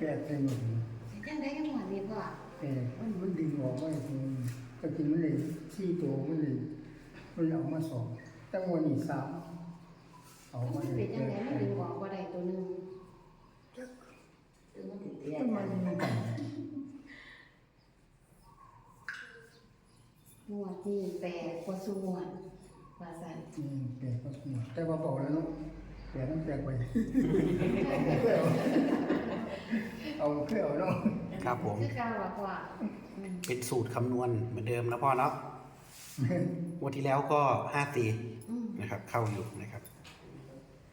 แปดไปหมดเลยจังได้ยังหวานนี่พ่อแต่มันมันดึงออกไว้ตรงก็จริงมันเลยสี่ตัวมันเลยมันเลยออกมาสองตั้งวันนี้สามเอามาเลยเป็นจังไดมันดึงออกบ่ได้ตัวหนึงถึงมันถึงเตียมันกัมานมันกันงวดนี้แปลกว่าสุงวดว่าซั่นอืมแปดก็สมแต่ว่าบอกแล้วเนาะ แปดต้องแปลกไปเอาเครื่องเอาเนาะครับผม คือเก่าว่าพ่ออืมเป็นสูตรคำนวณเหมือนเดิมนะพ่อเนาะงวันที่แล้วก็ห้าสี่อืมนะครับ เข้าอยู่นะครับ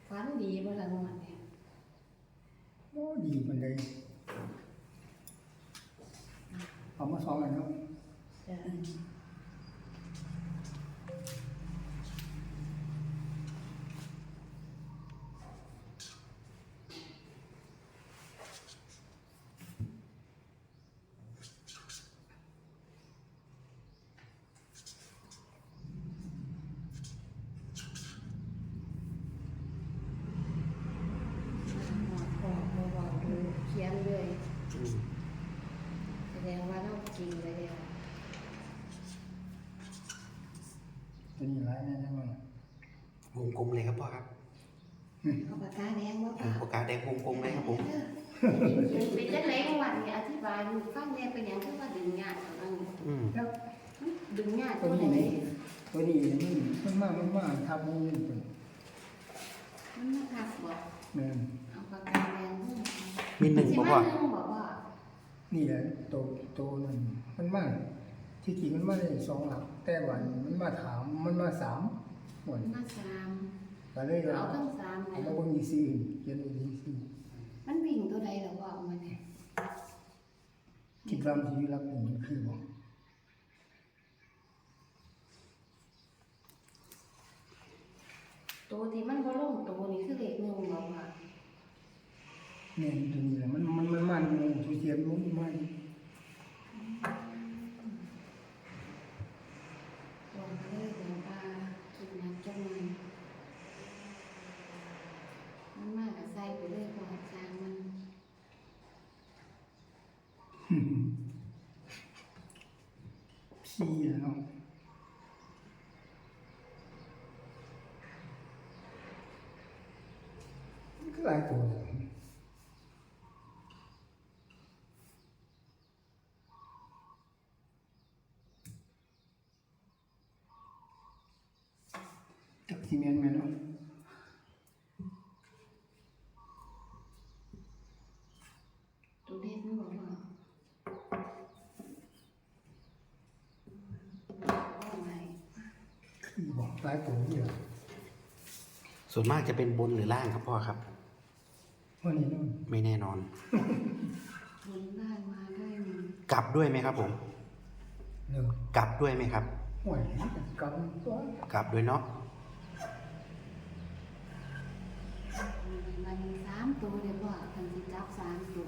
ฝันดีบ่ล่ะงวดเนี่ยโอ้ดีมันเลยเอามาสองอันเนาะจ้ะ บอกบอกบอกเลยเขียนเลย อืม แสดงว่าเราจริงไปแล้ว ตัวนี้ร้ายแน่นอน วงกลมเลยครับพ่อครับเอาปากกาแดงว่าผมปากกาแดงวงกลมเลยครับผมเป็นจังไรวันนี้อธิบายให้ฟังแน่เป็นอย่างที่ว่าดึงงานของมันอืมแล้วดึงงานตัตัววนี้ไหนนี่ตัวนี้มันมันมากมันมากทำมันเป็นมันมาคักบอกแม่นเอาปากกาแดงด้วยมีหนึ่งสิบ่มาพ่อหนึ่งบอกว่านี่แหละตัวตัวนึงมันมากที่จริงมันมาได้สองหลักแต่วันมันมาถามมันมาสาม หมดมาสามก็เลยเอาทั้งสามเอานะมาบนอีซีเขียนอีซีมันวิ่งตัวใดหรอว่าเอามาเนี่ยคิดว่ามันสิรักหนึ่งมันคือบอกตัวที่มันบ่ลงตัวนี่คือเลขหนึ่งบอกว่า เนี่ยตัวนี้แหละมันมันมันมันมันตัวเทียมมันมัน ลงมาเลยเดี๋ยวปลากินน้ำจังมันมันมากกับใส่ไปเลยพอจางมัน ซีอะเนาะมันก็หลายตัวเลยจักซีเมนต์ไหมเนาะ ตัวเด็ดมันบอกว่าเอาไว้ คือบอกหลายตัวนี่แหละส่วนมากจะเป็นบนหรือล่างครับพ่อครับ วันนี้นู่นไม่แน่นอน บนบ้านมาด้วยมันกลับด้วยไหมครับผม เร็วกลับด้วยไหมครับ ห่วยกำตัวกลับด้วยเนาะมันสามตัวเดี๋ยวว่าคันสิจับสามตัว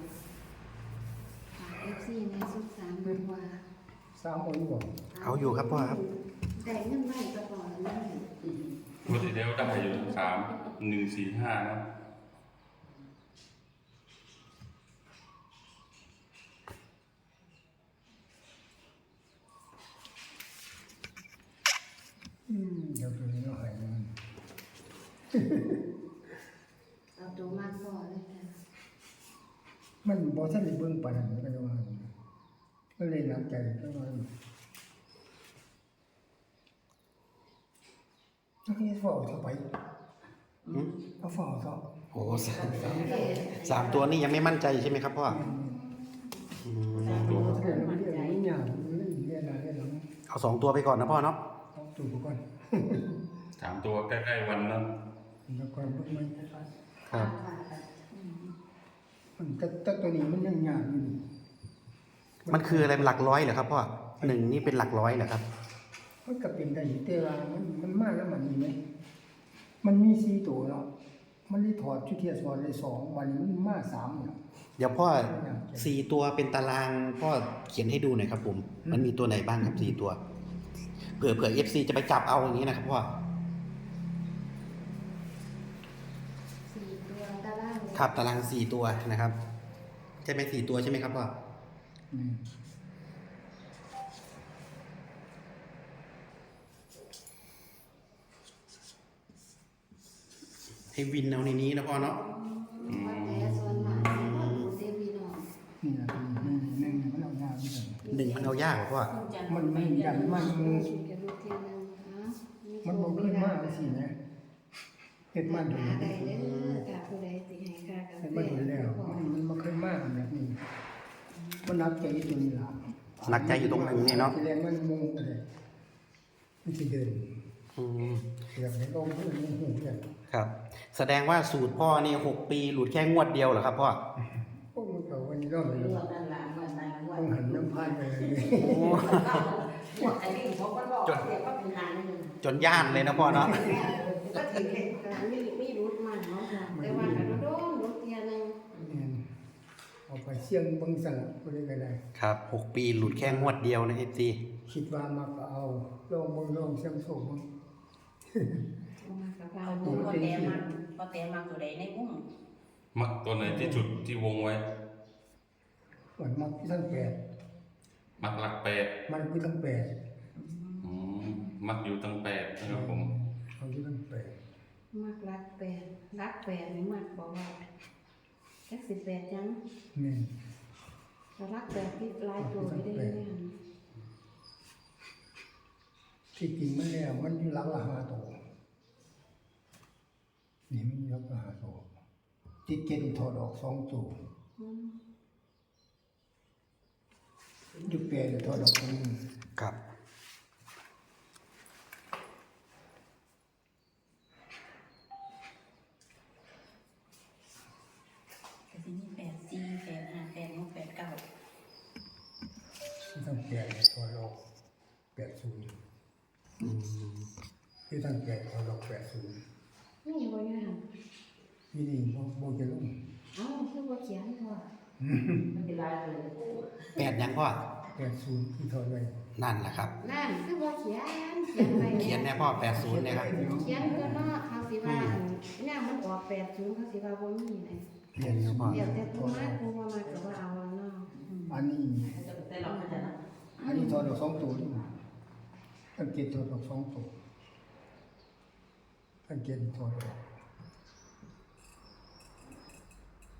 ฝากเอฟซีในสุดสามตัวสามคนบอกเอาอยู่ครับพ่อครับแต่เงินไม่ก็พอแล้วนั่นงวดที่แล้วได้อยู่สามหนึ่งสี่ห้านะอืมเดี๋ยวตัวนี้เราหายมัน เอาตัวมากพอเลยค่ะมันบอกท่านได้เบิ่งปานนั้นมันก็จะว่าก็เลยหนักใจก็ว่า ต้องให้ฝ่าเข้าไปอืมเอาฝ่าเข้าโอ้สามสามตัวนี่ยังไม่มั่นใจใช่ไหมครับพ่ออืมตัวเท่านั้นเรียกมันยากมันเล่นเรียนอะไรหลังเอาสองตัวไปก่อนนะพ่อเนาะเอาตัวไปก่อนสามตัวใกล้ๆวันนั้นแล้วก็เบิ่งมันครับอืมมันแต่แต่ตัวนี้มันยังยากอยู่มันคืออะไรมันหลักร้อยเหรอครับพ่อหนึ่งนี่เป็นหลักร้อยเหรอครับ มันก็เป็นได้อยู่แต่ว่ามันมันมากแล้วมันมีไหมมันมีสี่ตัวเนาะมันได้ถอดชุดเทียสอนเลยสองวันนี้มันมาสามเนี่ยเดี๋ยวพ่อสี่ตัวเป็นตารางพ่อเขียนให้ดูหน่อยครับผม มันมีตัวไหนบ้างครับสี่ตัวเผื่อเผื่อเอฟซีจะไปจับเอาอย่างนี้นะครับพ่อสี่ตัวตารางเลยครับตารางสี่ตัวนะครับจช่ไหมสี่ตัวใช่ไหมครับพ่อ ให้วินเอาในนี้นะพ่อเนาะวัดแต่ส่วนมากสิว่าผู้เดพี่น้องนี่นะนี่หนึ่งมันเอาหน้าที่กันหนึ่งมันเอายากกว่าพ่อมันมันยันมันแกรู้เที่ยงนึงฮะมันบ่ขึ้นมากสินะเฮ็ดมันหาดูได้เด้อถ้าผู้ใดสิให้ค่ากาเฮ็ดแฟมันดูแล้วมันมันบ่ขึ้นมากแบบนี้มันนับใจอยู่ตรงนี้ล่ะหนักใจอยู่ตรงหนึ่งนี่เนาะที่แรกมันมุงอะไรมันสิเดินอืมเสียบในลมเพื่อนมันหูกัน ครับ แสดงว่าสูตรพ่อนี่หกปีหลุดแค่งวดเดียวเหรอครับพ่อพวกมันก็วันนี้ก็เลยเลือกนั่นละวันนั้นวัต้องหันน้ำพายไปเลยหมดไอ้นี่เขาก็บอกเสียก็เป็นหางหนึ่งจนย่านเลยนะพ่อเนาะก็ถือแค่ก็มีมีรุดมาเนาะค่ะแต่ว่าก็โดนรุดเที่ยงนึงเนี่ยเอาไปเสี่ยงเบิ่งสั่งก็ได้ก็ได้ครับหกปีหลุดแค่งวดเดียวนะเอฟซีคิดว่ามาก็เอาลองเบิ่งลองเสี่ยงโชคเบิ่ง เอามากับเอาเราดูพอแต่มาพอแต่มาตัวใดในอุ้มมักตัวไหนที่จุดที่วงไว้เหมือนมักทั้งแปดมักหลักแปดมันคือทั้งแปดอืมมักอยู่ตั้งแปดนะครับผมเอาอยู่ทั้งแปดมากรักแปดรักแปดนี่มากบอกว่าจักสิบแปดยังนี่แต่รักแปดที่ลายตัวไม่ได้เนี่ยที่จริงมันแล้วมันอยู่หลักละห้าตัว นี่มันอยู่หลักละห้าตัวที่เจ็ดถอดออกสองตัวอืมอยู่แปดถอดออกตัวหนึงครับแต่ที่นี่แปดสี่แปดห้าแปดหกแปดเก้าทั้งแปดถอดออกแปดศูนย์ที่ทั้งแปดถอดออกแปดศูนย์ ที่นี่โมโมจะลุ่มเอ้าคือว่าเขียนว่ามันเป็นลายเลยแปดยังพ่อแปดศูนย์ที่ถอดไว้นั่นแหละครับ นั่นคือว่าเขียนเขียนไปเขียนแน่พ่อแปดศูนย์เนี่ยครับเขียนเพื่อนเนาะเขาสิว่าเนี่ยมันออกแปดศูนย์เขาสิว่าบ่มีเลยเปลี่ยนศูนย์เดี๋ยวแต่ผู้มาผู้ว่ามาก็ว่าเอาแล้วเนาะอันนี้แต่เราไม่ได้นะอันนี้ถอดออกสองตัวนี่ทั้งเจ็ดถอดออกสองตัวทั้งเจ็ดถอดออก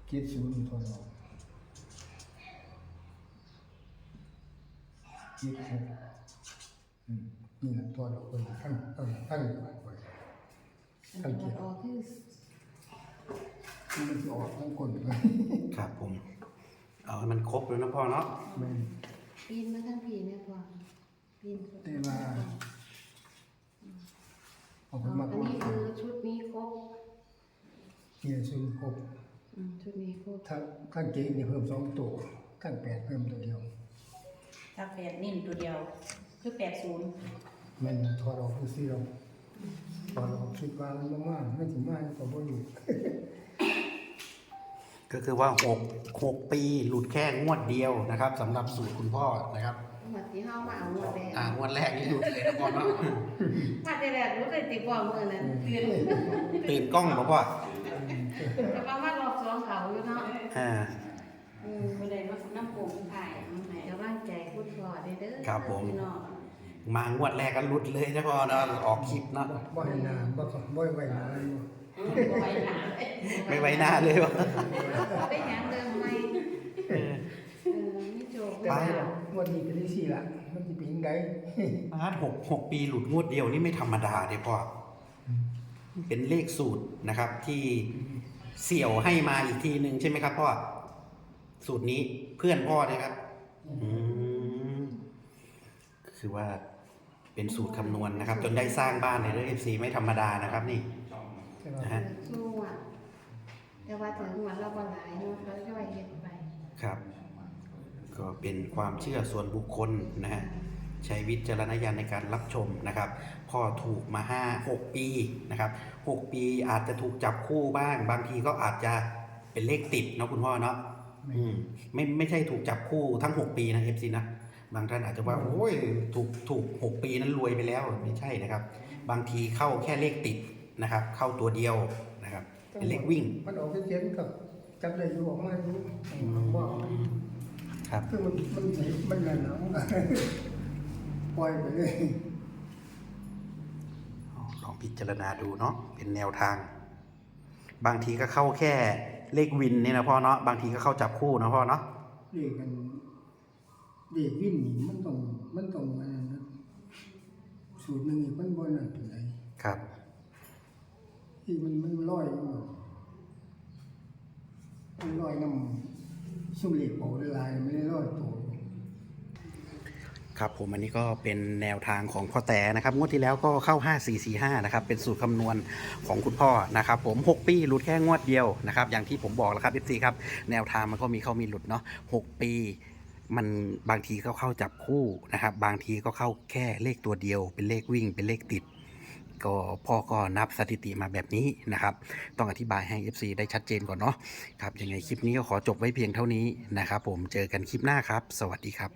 เจ็ดศูนย์ถอดออกเจ็ดหกอืมนี่แหละถอดออกคนทั้งทั้งทั้งหลายคนอันนี้มันออกคือนี่มันจะออกทั้งคนเลยครับผม เอาให้มันครบเลยนะพ่อเนาะแม่นปีนมาทั้งปีเนี่ยพ่อปีนแต่ว่าเอาไปอันมากกว่านี้คือชุดนี้ครบเนี่ยศูนย์หกอืม ชุดนี้ครบถ้าถ้าเจ๊เนี่ยเพิ่มสองตัวทั้งแปดเพิ่มตัวเดียวถ้าแปดนิ่มตัวเดียว คือแปดศูนย์แมันถอดออกคือเสียวถอดออกคิดว่ามันมากๆไม่ถึงมากก็บ่อยู่ก็คือว่าหกหกปีหลุดแค่งวดเดียวนะครับสำหรับสูตรคุณพ่อนะครับหมดที่เฮามาเอาหมดแล้วอ่างวดแรกนี่หลุดเลยนะพ่อเนาะมาแต่แรกรู้เลยติบ่มื้อนั้นตื่นตื่นกล้องบอกว่าแต่ว่ามารอบสอง เขาอยู่เนาะอ่า อืมไม่ได้มาน้ำโป่งถ่ายน้ำไหนกำลังใจคุณพ่อเด้อเด้อครับผม พี่น้องมางวดแรกก็หลุดเลยนะพ่อเนาะออกคลิปเนาะบ่ให้นานบ่ก็บ่ให้ไว้นานอยู่ไว้หนาไม่ไว้หน้าเลยวะไปหยังเดิมไหมเออมีโจกแต่เด้ว่าอวันนี้เป็นที่สี่ละมันสิเป็นจังได อาร์ตหกหกปีหลุดงวดเดียวนี่ไม่ธรรมดาเลยพ่อเป็นเลขสูตรนะครับที่ เสี่ยวให้มาอีกทีหนึ่งใช่ไหมครับพ่อสูตรนี้เพื่อนพ่อนะครับ อืมคือว่าเป็นสูตรคำนวณนะครับ จนได้สร้างบ้านในเรื่องเอฟซีไม่ธรรมดานะครับ นี่แต่ว่านะฮะสู้อะแต่ว่าถึงวันเราบ่หลายเนาะเขาย่อยเฮ็ดไป ครับ ก็เป็นความเชื่อส่วนบุคคลนะฮะ ใช้วิจารณญาณในการรับชมนะครับ พ่อถูกมาห้าหกปีนะครับหกปีอาจจะถูกจับคู่บ้าง บางทีก็อาจจะเป็นเลขติดเนาะคุณพ่อเนาะอืมไม่ไม่ใช่ถูกจับคู่ทั้งหกปีนะเอฟซีนะบางท่านอาจจะว่าโอ้ยถูกถูกหกปีนั้นรวยไปแล้วไม่ใช่นะครับ บางทีเข้าแค่เลขติดนะครับ เข้าตัวเดียวนะครับเป็นเลขวิ่งมันออกไปเจ็ดกับจับได้อยู่ออกมาอยู่ว่าครับคือมันมันเห็นมันนั่นนะมันก็ ปล่อยไปเลยลองพิจารณาดูเนาะเป็นแนวทาง บางทีก็เข้าแค่เลขวินนี่นะพ่อเนาะบางทีก็เข้าจับคู่นะพ่อเนาะเด็กกันเด็กวิ่งหนีมันต้องมันต้องอันนั้นนะสูตรหนึ่งอีกมันบ่นั่นเป็นไรครับ ที่มันมันลอยอยู่มันลอยน้ำซุ่มเหล็กโปได้ลายไม่ได้ลอยตัว ครับผมอันนี้ก็เป็นแนวทางของพ่อแต่นะครับงวดที่แล้วก็เข้า 5445นะครับเป็นสูตรคำนวณของคุณพ่อนะครับผม 6 ปีหลุดแค่งวดเดียวนะครับอย่างที่ผมบอกแล้วครับ FC ครับแนวทางมันก็มีเข้ามีหลุดเนาะ6 ปีมันบางทีก็เข้าจับคู่นะครับบางทีก็เข้าแค่เลขตัวเดียว เป็นเลขวิ่งเป็นเลขติด ก็พ่อก็นับสถิติมาแบบนี้นะครับ ต้องอธิบายให้ FC ได้ชัดเจนก่อนเนาะครับยังไงคลิปนี้ก็ขอจบไว้เพียงเท่านี้นะครับผมเจอกันคลิปหน้าครับ สวัสดีครับ